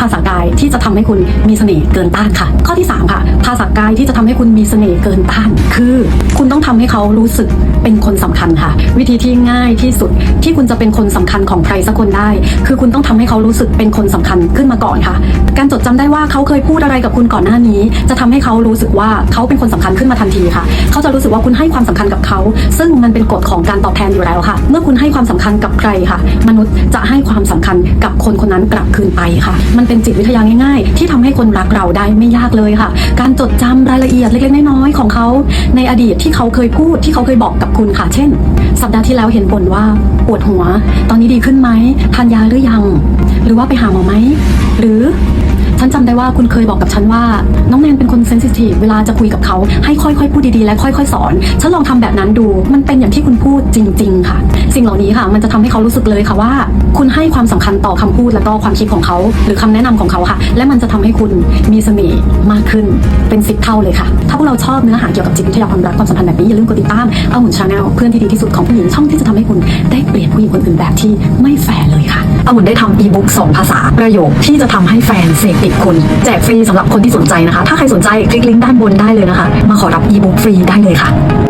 ภาษากายที่จะทำให้คุณมีเสน่ห์เกินต้านค่ะ ข้อที่ 3 ค่ะ ภาษากายที่จะทำให้คุณมีเสน่ห์เกินต้าน คือ คุณต้องทำให้เขารู้สึกเป็นคนสำคัญค่ะ วิธีที่ง่ายที่สุดที่คุณจะเป็นคนสำคัญของใครสักคนได้ คือคุณต้องทำให้เขารู้สึกเป็นคนสำคัญขึ้นมาก่อนค่ะ การจดจำได้ว่าเขาเคยพูดอะไรกับคุณก่อนหน้านี้ จะทำให้เขารู้สึกว่าเขาเป็นคนสำคัญขึ้นมาทันทีค่ะ เขาจะรู้สึกว่าคุณให้ความสำคัญกับเขา ซึ่งมันเป็นกฎของการตอบแทนอยู่แล้วค่ะ เมื่อคุณให้ความสำคัญกับใครค่ะ มนุษย์จะให้ความสำคัญกับคนคนนั้นกลับคืนไปค่ะ มันเป็นจิตวิทยาง่ายๆ ที่ทำให้คนรักเราได้ไม่ยากเลยค่ะ การจดจำรายละเอียดเล็กๆน้อยๆของเขา ในอดีตที่เขาเคยพูดที่เขาเคยบอกกับคุณค่ะ เช่น สัปดาห์ที่แล้วเห็นบ่นว่าปวดหัว ตอนนี้ดีขึ้นไหมทานยาหรือยัง หรือว่าไปหาหมอไหมหรือฉันจำได้ว่าคุณเคยบอกกับฉันว่า น้องแนนเป็นคนเซนซิทีฟเวลาจะคุยกับเขาให้ค่อยๆพูดดีๆและค่อย ๆ สอน ฉันลองทำแบบนั้นดู มันเป็นอย่างที่ พูดจริง ๆ ค่ะ สิ่งเหล่านี้ค่ะ มันจะทำให้เขารู้สึกเลยค่ะว่า คุณให้ความสำคัญต่อคำพูดและก็ความคิดของเขา หรือคำแนะนำของเขาค่ะ และมันจะทำให้คุณมีเสน่ห์มากขึ้นเป็นสิบเท่าเลยค่ะ ถ้าพวกเราชอบเนื้อหาเกี่ยวกับจิตวิทยาความรักความสัมพันธ์แบบนี้อย่าลืมกดติดตามเอาหมุนชาแนลเพื่อนที่ดีที่สุดของผู้หญิงช่องที่จะทำให้คุณได้เปลี่ยนผู้หญิงคนอื่นแบบที่ไม่แฟร์เลยค่ะเอาหมุนได้ทำอีบุ๊กสองภาษาประโยคที่จะทำให้แฟนเสกติดคุณแจกฟรีสำหรับคนที่สนใจนะคะ ถ้าใครสนใจคลิกลิงก์ด้านบนได้เลยนะคะ มาขอรับอีบุ๊กฟรีได้เลยค่ะ